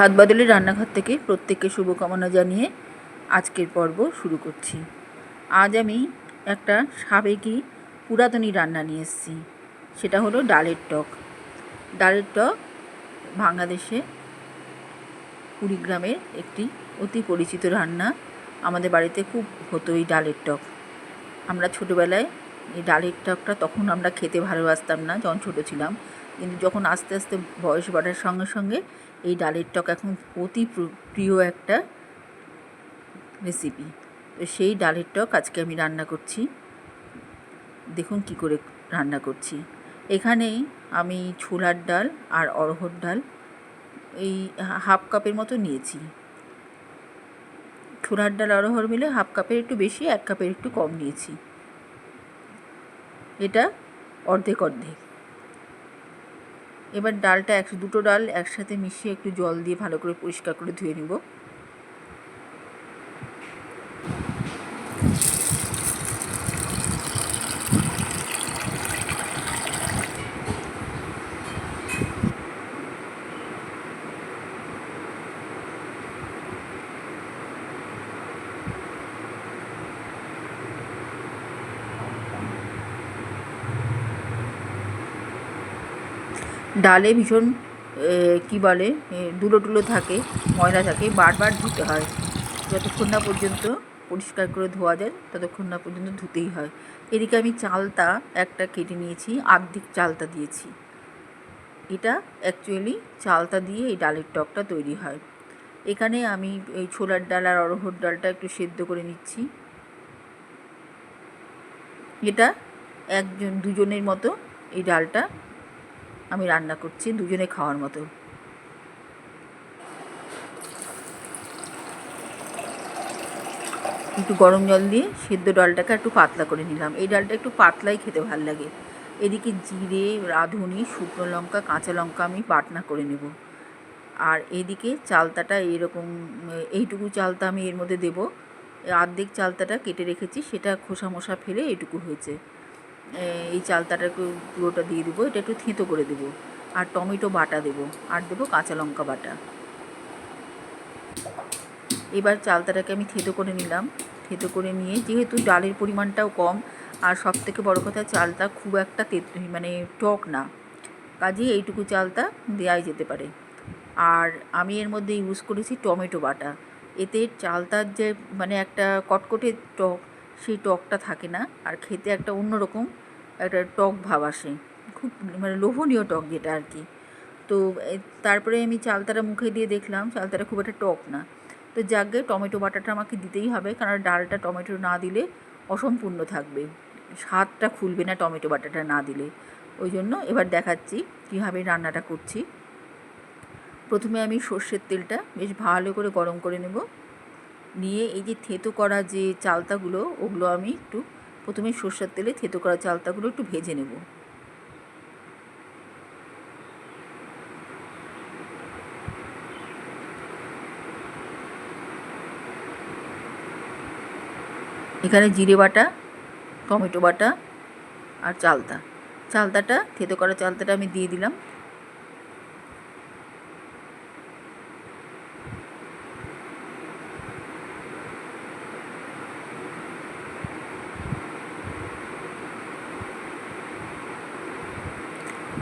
হাত বদলে রান্নাঘর থেকে প্রত্যেককে শুভকামনা জানিয়ে আজকের পর্ব শুরু করছি। আজ আমি একটা সাবেকি পুরাতনী রান্না নিয়ে এসেছি। সেটা হলো ডালের টক। ডালের টক বাংলাদেশে কুড়িগ্রামের একটি অতি পরিচিত রান্না। আমাদের বাড়িতে খুব হতো এই ডালের টক। আমরা ছোটোবেলায় এই ডালের টকটা তখন আমরা খেতে ভালোবাসতাম না, যখন ছোটো ছিলাম। কিন্তু যখন আস্তে আস্তে বয়স বাড়ার সঙ্গে সঙ্গে এই ডালের টক এখন অতি প্রিয় একটা রেসিপি তো সেই ডালের টক আজকে আমি রান্না করছি। দেখুন কি করে রান্না করছি। এখানেই আমি ছোলার ডাল আর অরহর ডাল এই হাফ কাপের মতো নিয়েছি। ছোলার ডাল অরহর মিলে হাফ কাপের একটু বেশি, এক কাপের একটু কম নিয়েছি। এটা অর্ধেক অর্ধেক। এবার ডালটা এক দুটো ডাল একসাথে মিশিয়ে একটু জল দিয়ে ভালো করে পরিষ্কার করে ধুয়ে নিব। ডালে ভীষণ কি বলে দুলো টুলো থাকে, ময়লা থাকে, বারবার ধুতে হয়। যতক্ষণ না পর্যন্ত পরিষ্কার করে ধোয়া যায়, ততক্ষণ না পর্যন্ত ধুতেই হয়। এদিকে আমি চালতা একটা কেটে নিয়েছি, আর্ধেক চালতা দিয়েছি। এটা অ্যাকচুয়ালি চালতা দিয়ে এই ডালের টকটা তৈরি হয়। এখানে আমি এই ছোলার ডাল আর অরহর ডালটা একটু সেদ্ধ করে নিচ্ছি। এটা একজন, দুজনের মতো এই ডালটা আমি রান্না করছি, দুজনে খাওয়ার মতো। একটু গরম জল দিয়ে সেদ্ধ ডালটাকে একটু পাতলা করে নিলাম। এই ডালটা একটু পাতলাই খেতে ভালো লাগে। এদিকে জিরে, রাঁধুনি, শুকনো লঙ্কা, কাঁচা লঙ্কা আমি বাটনা করে নেব। আর এদিকে চালতাটা এরকম এইটুকু চালতা আমি এর মধ্যে দেবো। অর্ধেক চালতাটা কেটে রেখেছি, সেটা খোসা মোসা ফেলে এইটুকু হয়েছে। এই চালতাটাকে পুরোটা দিয়ে দেবো, এটা একটু থেঁতো করে দেবো। আর টমেটো বাটা দেবো, আর দেবো কাঁচা লঙ্কা বাটা। এবার চালতাটাকে আমি থেঁতো করে নিলাম। থেঁতো করে নিয়ে যেহেতু ডালের পরিমাণটাও কম, আর সব থেকে বড়ো কথা চালটা খুব একটা মানে টক না। কাজেই এইটুকু চালটা দেওয়াই যেতে পারে। আর আমি এর মধ্যে ইউজ করেছি টমেটো বাটা। এতে চালতার যে মানে একটা কটকটে টক সেই টকটা থাকে না, আর খেতে একটা অন্যরকম একটা টক ভাব আসে। খুব মানে লোভনীয় টক যেটা আর কি। তো তারপরে আমি চালতাটা মুখে দিয়ে দেখলাম চালতাটা খুব একটা টক না। তো যাকে টমেটো বাটাটা আমাকে দিতেই হবে, কারণ ডালটা টমেটো না দিলে অসম্পূর্ণ থাকবে। স্বাদটা খুলবে না টমেটো বাটাটা না দিলে। ওই জন্য এবার দেখাচ্ছি কীভাবে রান্নাটা করছি। প্রথমে আমি সর্ষের তেলটা বেশ ভালো করে গরম করে নেব। নিয়ে এই যে থেতো করা যে চালতাগুলো, ওগুলো আমি একটু প্রথমে সর্ষের তেলে থেতো করা চালতাগুলো একটু ভেজে নেব। এখানে জিরে বাটা, টমেটো বাটা আর চালতা। চালতাটা, থেতো করা চালতাটা আমি দিয়ে দিলাম।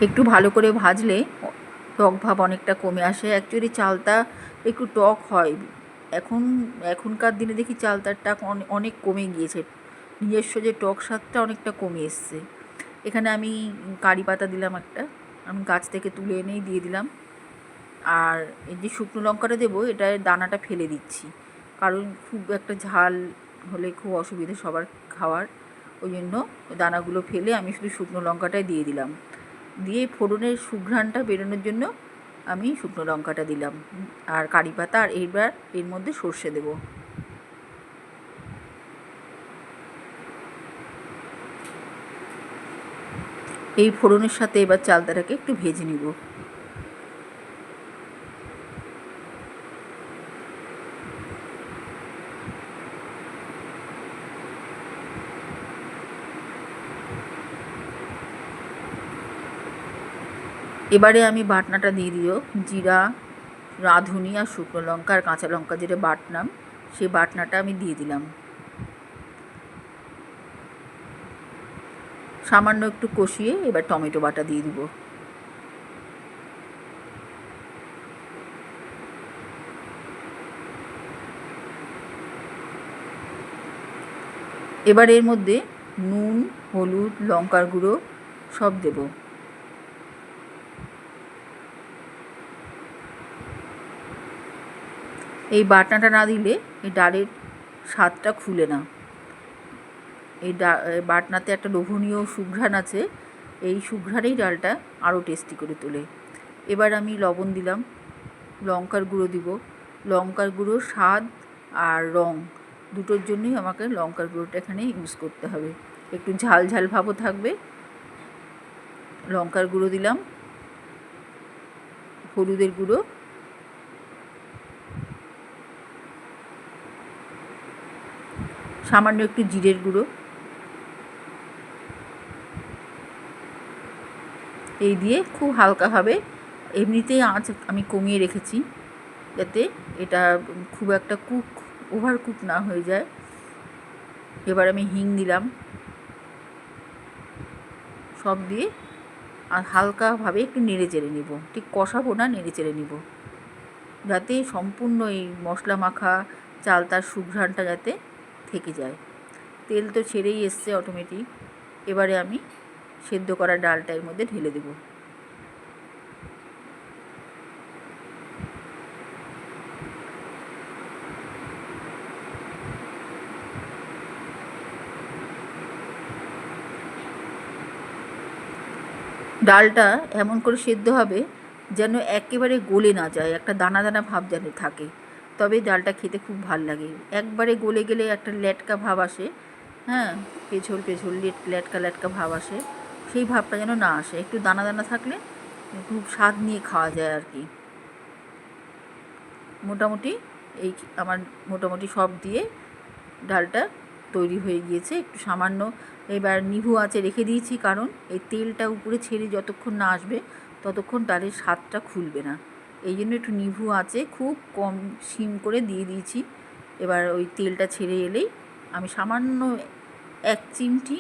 একটু ভালো করে ভাজলে টক ভাব অনেকটা কমে আসে। অ্যাকচুয়ালি চালটা একটু টক হয়। এখন, এখনকার দিনে দেখি চালতার টাক অনেক কমে গিয়েছে। নিজস্ব যে টক স্বাদটা অনেকটা কমে এসছে। এখানে আমি কারি পাতা দিলাম একটা। আমি গাছ থেকে তুলে এনেই দিয়ে দিলাম। আর এই যে শুকনো লঙ্কাটা দেবো, এটা দানাটা ফেলে দিচ্ছি। কারণ খুব একটা ঝাল হলে খুব অসুবিধে সবার খাওয়ার। ওই জন্য দানাগুলো ফেলে আমি শুধু শুকনো লঙ্কাটাই দিয়ে দিলাম। দিয়ে ফোড়নের সুঘ্রাণটা বেরোনোর জন্য আমি শুকনো লঙ্কাটা দিলাম। আর কারি পাতা আর এইবার এর মধ্যে সর্ষে দেব। এই ফোড়নের সাথে এবার চালতাটাকে একটু ভেজে নিব। এবারে আমি বাটনাটা দিয়ে দিও। জিরা, রাঁধুনি আর শুকনো লঙ্কা আর কাঁচা লঙ্কা যেটা বাটলাম, সেই বাটনাটা আমি দিয়ে দিলাম। সামান্য একটু কষিয়ে এবার টমেটো বাটা দিয়ে দিব। এবার এর মধ্যে নুন, হলুদ, লঙ্কার গুঁড়ো সব দেব। এই বাটনাটা না দিলে এই ডালের স্বাদটা খুলে না। এই ডা বাটনাতে একটা লোভনীয় সুঘ্রাণ আছে, এই সুঘ্রাণেই ডালটা আরও টেস্টি করে তোলে। এবার আমি লবণ দিলাম, লঙ্কার গুঁড়ো দিব। লঙ্কার গুঁড়ো স্বাদ আর রং দুটোর জন্যই আমাকে লঙ্কার গুঁড়োটা এখানে ইউজ করতে হবে। একটু ঝাল ঝাল ভাবও থাকবে। লঙ্কার গুঁড়ো দিলাম, হলুদের গুঁড়ো সামান্য একটু জিরের গুঁড়ো। এই দিয়ে খুব হালকাভাবে এমনিতেই আঁচ আমি কমিয়ে রেখেছি যাতে এটা খুব একটা কুক ওভার কুক না হয়ে যায়। এবার আমি হিং দিলাম। সব দিয়ে আর হালকাভাবে একটু নেড়ে চেড়ে নিব। ঠিক কষাবো না, নেড়ে চেড়ে নিব। যাতে সম্পূর্ণ এই মশলা মাখা, চাল তার সুঘ্রাণটা যাতে থেকে যায়। তেল তো ছেড়েই এসছে অটোমেটিক এবারে আমি সেদ্ধ করা ডালটা এর মধ্যে ঢেলে দেবো। ডালটা এমন করে সেদ্ধ হবে যেন একেবারে গলে না যায়, একটা দানা দানা ভাব যেন থাকে। তবে ডালটা খেতে খুব ভালো লাগে। একবারে গলে গেলে একটা ল্যাটকা ভাব আসে হ্যাঁ? পেছল পেছল ল্যাটকা ল্যাটকা ভাব আসে। সেই ভাবটা যেন না আসে। একটু দানা দানা থাকলে খুব স্বাদ নিয়ে খাওয়া যায় আর কি। মোটামুটি এই আমার মোটামুটি সব দিয়ে ডালটা তৈরি হয়ে গিয়েছে। একটু সামান্য এবার নিভু আঁচে রেখে দিয়েছি, কারণ এই তেলটা উপরে ছেড়ে যতক্ষণ না আসবে, ততক্ষণ ডালের স্বাদটা খুলবে না। এই জন্য একটু নিভু আছে, খুব কম সিম করে দিয়ে দিয়েছি। এবার ওই তেলটা ছেড়ে এলেই আমি সামান্য এক চিমটি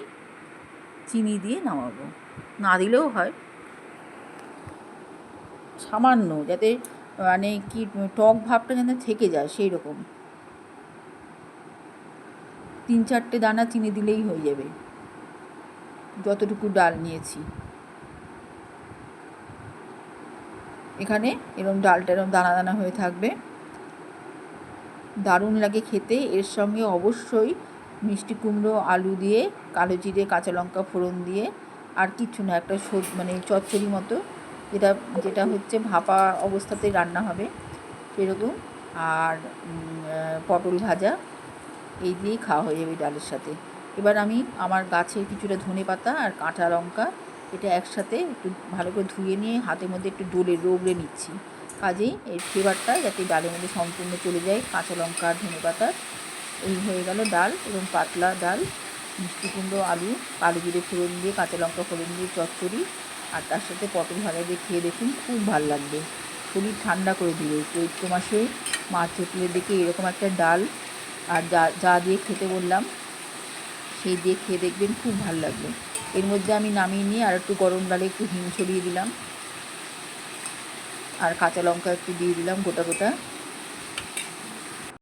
চিনি দিয়ে নামাবো। না দিলেও হয়। সামান্য যাতে মানে কি টক ভাবটা যেন থেকে যায় সেই রকম তিন চারটে দানা চিনি দিলেই হয়ে যাবে। যতটুকু ডাল নিয়েছি। এখানে এরম ডালটা এরম দানা দানা হয়ে থাকবে। দারুণ লাগে খেতে। এর সঙ্গে অবশ্যই মিষ্টি কুমড়ো, আলু দিয়ে, কালো জিরে, কাঁচা লঙ্কা ফোড়ন দিয়ে, আর কিচ্ছু না, একটা সব মানে চচ্চড়ি মতো। যেটা যেটা হচ্ছে ভাপা অবস্থাতেই রান্না হবে সেরকম। আর পটল ভাজা, এই দিয়েই খাওয়া হয়ে যাবে ডালের সাথে। এবার আমি আমার গাছের কিছুটা ধনে পাতা আর কাঁচা লঙ্কা এটা একসাথে একটু ভালো করে ধুয়ে নিয়ে হাতের মধ্যে একটু ডোলে রোগড়ে নিচ্ছি। কাজেই এর ফ্লেভারটা যাতে ডালের মধ্যে সম্পূর্ণ চলে যায়, কাঁচা লঙ্কা, ধনে পাতা, এই হয়ে গেল ডাল এবং পাতলা ডাল, মিষ্টি কুমড়ো, আলু কালো জিরে ফোড়ন দিয়ে, কাঁচা লঙ্কা ফোড়ন দিয়ে, চচ্চড়ি আর তার সাথে পটল ভাজা দিয়ে খেয়ে দেখুন খুব ভালো লাগবে। শরীর ঠান্ডা করে দিবে। চৈত্র মাসে মাছ চটলে দেখে এরকম একটা ডাল আর যা যা দিয়ে খেতে বললাম, সেই দিয়ে খেয়ে দেখবেন খুব ভালো লাগবে। এর মধ্যে আমি নামিয়ে নিয়ে আর একটু গরম ডালে একটু হিম ছড়িয়ে দিলাম। আর কাঁচা লঙ্কা একটু দিয়ে দিলাম গোটা গোটা।